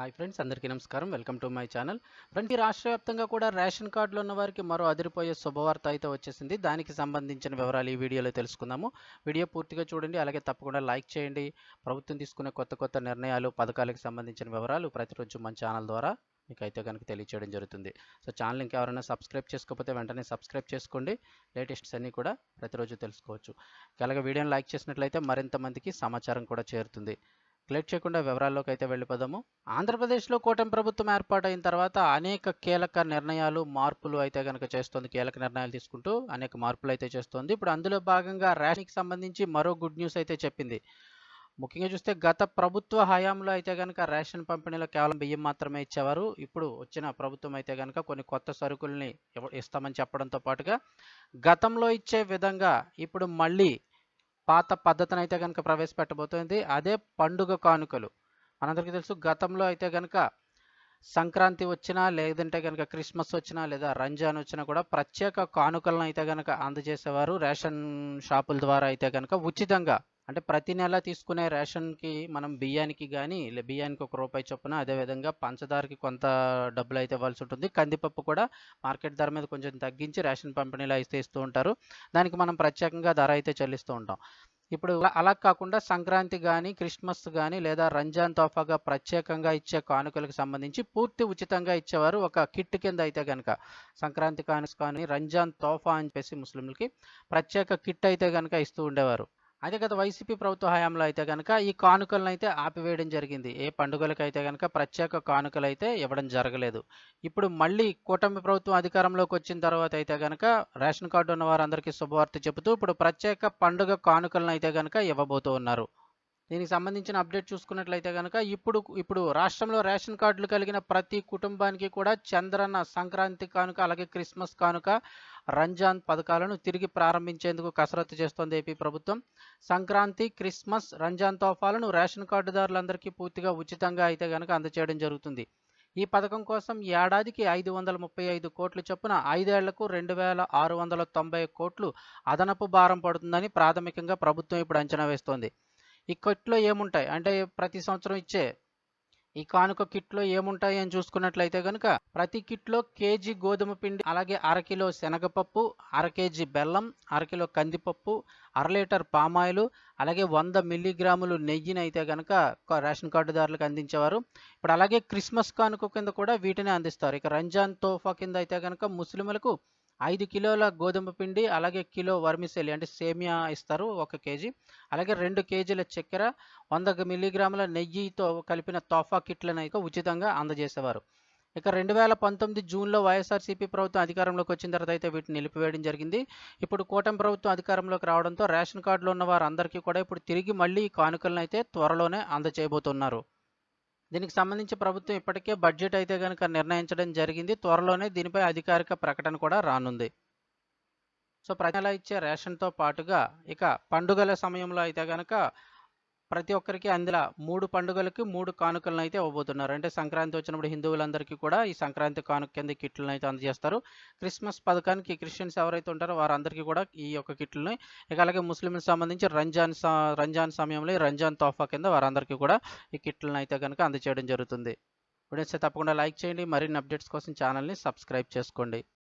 Hi friends అందరికీ నమస్కారం. Welcome to my channel. Friends ఈ రాష్ట్ర వ్యాప్తంగా కూడా రేషన్ కార్డులో ఉన్న వారికి మరో అదిరిపోయే శుభవార్త అయితే వచ్చేసింది. దానికి సంబంధించిన వివరాలు ఈ వీడియోలో తెలుసుకుందాము. వీడియో పూర్తిగా చూడండి అలాగే తప్పకుండా లైక్ చేయండి. ప్రభుత్వం తీసుకునే కొత్త కొత్త నిర్ణయాలు పథకాలకు సంబంధించిన వివరాలు ప్రతిరోజు మన ఛానల్ ద్వారా మీకు అయితే కనుక తెలియచేయడం జరుగుతుంది. సో ఛానల్ ఇంకెవరైనా సబ్స్క్రైబ్ చేసుకోకపోతే వెంటనే సబ్స్క్రైబ్ చేసుకోండి. లేటెస్ట్స్ అన్నీ కూడా ప్రతిరోజు తెలుసుకోవచ్చు. అలాగే వీడియోని లైక్ చేసినట్లయితే మరింత మందికి సమాచారం కూడా చేరుతుంది. లేట్ చేయకుండా వివరాల్లోకి అయితే వెళ్ళిపోదాము. ఆంధ్రప్రదేశ్లో కూటమి ప్రభుత్వం ఏర్పాటైన తర్వాత అనేక కీలక నిర్ణయాలు మార్పులు అయితే కనుక చేస్తుంది. కీలక నిర్ణయాలు తీసుకుంటూ అనేక మార్పులు అయితే చేస్తుంది. ఇప్పుడు అందులో భాగంగా రేషన్కి సంబంధించి మరో గుడ్ న్యూస్ అయితే చెప్పింది. ముఖ్యంగా చూస్తే గత ప్రభుత్వ హయాంలో అయితే కనుక రేషన్ పంపిణీలో కేవలం బియ్యం మాత్రమే ఇచ్చేవారు. ఇప్పుడు వచ్చిన ప్రభుత్వం అయితే కనుక కొన్ని కొత్త సరుకుల్ని ఇస్తామని చెప్పడంతో పాటుగా గతంలో ఇచ్చే విధంగా ఇప్పుడు మళ్ళీ పాత పద్ధతిని అయితే కనుక ప్రవేశపెట్టబోతోంది. అదే పండుగ కానుకలు. మనందరికీ తెలుసు గతంలో అయితే కనుక సంక్రాంతి వచ్చినా లేదంటే కనుక క్రిస్మస్ వచ్చినా లేదా రంజాన్ వచ్చినా కూడా ప్రత్యేక కానుకలను అయితే కనుక అందజేసేవారు రేషన్ షాపుల ద్వారా అయితే కనుక ఉచితంగా అంటే ప్రతి నెల తీసుకునే రేషన్కి మనం బియ్యానికి కానీ బియ్యానికి ఒక రూపాయి చొప్పున అదేవిధంగా పంచదారకి కొంత డబ్బులు అయితే ఇవ్వాల్సి ఉంటుంది. కందిపప్పు కూడా మార్కెట్ ధర మీద కొంచెం తగ్గించి రేషన్ పంపిణీలో అయితే ఇస్తూ ఉంటారు. దానికి మనం ప్రత్యేకంగా ధర అయితే చెల్లిస్తూ ఉంటాం. ఇప్పుడు అలా- కాకుండా సంక్రాంతి కానీ క్రిస్మస్ కానీ లేదా రంజాన్ తోఫాగా ప్రత్యేకంగా ఇచ్చే కానుకలకు సంబంధించి పూర్తి ఉచితంగా ఇచ్చేవారు ఒక కిట్ కింద అయితే కనుక సంక్రాంతి కానుక కానీ రంజాన్ తోఫా అని చెప్పేసి ముస్లింలకి ప్రత్యేక కిట్ అయితే కనుక ఇస్తూ ఉండేవారు. అదే గత వైసీపీ ప్రభుత్వ హయాంలో అయితే కనుక ఈ కానుకలను అయితే ఆపివేయడం జరిగింది. ఏ పండుగలకైతే కనుక ప్రత్యేక కానుకలు అయితే ఇవ్వడం జరగలేదు. ఇప్పుడు మళ్ళీ కూటమి ప్రభుత్వం అధికారంలోకి వచ్చిన తర్వాత అయితే కనుక రేషన్ కార్డు ఉన్న వారందరికీ శుభవార్త చెబుతూ ఇప్పుడు ప్రత్యేక పండుగ కానుకలను అయితే కనుక ఇవ్వబోతూ ఉన్నారు. దీనికి సంబంధించిన అప్డేట్ చూసుకున్నట్లయితే కనుక ఇప్పుడు ఇప్పుడు రాష్ట్రంలో రేషన్ కార్డులు కలిగిన ప్రతి కుటుంబానికి కూడా చంద్రన్న సంక్రాంతి కానుక అలాగే క్రిస్మస్ కానుక రంజాన్ పథకాలను తిరిగి ప్రారంభించేందుకు కసరత్తు చేస్తోంది ఏపీ ప్రభుత్వం. సంక్రాంతి క్రిస్మస్ రంజాన్ తోఫాలను రేషన్ కార్డుదారులందరికీ పూర్తిగా ఉచితంగా అయితే కనుక అందచేయడం జరుగుతుంది. ఈ పథకం కోసం ఏడాదికి ఐదు వందల ముప్పై ఐదు కోట్లు చొప్పున ఐదేళ్ళకు రెండు వేల ఆరు వందల తొంభై కోట్లు అదనపు భారం పడుతుందని ప్రాథమికంగా ప్రభుత్వం ఇప్పుడు అంచనా వేస్తోంది. ఈ కిట్లో ఏముంటాయి? అంటే ప్రతి సంవత్సరం ఇచ్చే ఈ కానుక కిట్లో ఏముంటాయి అని చూసుకున్నట్లయితే కనుక ప్రతి కిట్లో కేజీ గోధుమ పిండి అలాగే అరకిలో శనగపప్పు అర కేజీ బెల్లం అరకిలో కందిపప్పు అర లీటర్ పామాయిలు అలాగే వంద మిల్లీగ్రాములు నెయ్యిని అయితే కనుక రేషన్ కార్డుదారులకు అందించేవారు. ఇప్పుడు అలాగే క్రిస్మస్ కానుక కింద కూడా వీటిని అందిస్తారు. ఇక రంజాన్ తోఫా కింద అయితే కనుక ముస్లింలకు ఐదు కిలోల గోధుమ పిండి అలాగే కిలో వర్మిసెలి అంటే సేమియా ఇస్తారు ఒక కేజీ. అలాగే రెండు కేజీల చక్కెర వంద మిల్లీగ్రాముల నెయ్యితో కలిపిన తోఫా కిట్లను అయితే ఉచితంగా అందజేసేవారు. ఇక రెండు వేల పంతొమ్మిది జూన్లో వైఎస్ఆర్సీపీ ప్రభుత్వం అధికారంలోకి వచ్చిన తర్వాత అయితే వీటిని నిలిపివేయడం జరిగింది. ఇప్పుడు కూటమి ప్రభుత్వం అధికారంలోకి రావడంతో రేషన్ కార్డులో ఉన్న వారందరికీ కూడా ఇప్పుడు తిరిగి మళ్ళీ ఈ కానుకలను అయితే త్వరలోనే అందజేయబోతున్నారు. దీనికి సంబంధించి ప్రభుత్వం ఇప్పటికే బడ్జెట్ అయితే కనుక నిర్ణయించడం జరిగింది. త్వరలోనే దీనిపై అధికారిక ప్రకటన కూడా రానుంది. సో ప్రజల ఇచ్చే రేషన్తో పాటుగా ఇక పండుగల సమయంలో అయితే కనుక ప్రతి ఒక్కరికి అందులో మూడు పండుగలకి మూడు కానుకలను అయితే ఇవ్వబోతున్నారు. అంటే సంక్రాంతి వచ్చినప్పుడు హిందువులందరికీ కూడా ఈ సంక్రాంతి కానుక కింద కిట్లను అయితే అందజేస్తారు. క్రిస్మస్ పథకానికి క్రిస్టియన్స్ ఎవరైతే ఉంటారో వారందరికీ కూడా ఈ యొక్క కిట్లని. ఇక అలాగే ముస్లింలకు సంబంధించి రంజాన్ స- రంజాన్ సమయంలో ఈ రంజాన్ తోఫా కింద వారందరికీ కూడా ఈ కిట్లను అయితే కనుక అందజేయడం జరుగుతుంది. వీడియోస్ తప్పకుండా లైక్ చేయండి. మరిన్ని అప్డేట్స్ కోసం ఛానల్ని సబ్స్క్రైబ్ చేసుకోండి.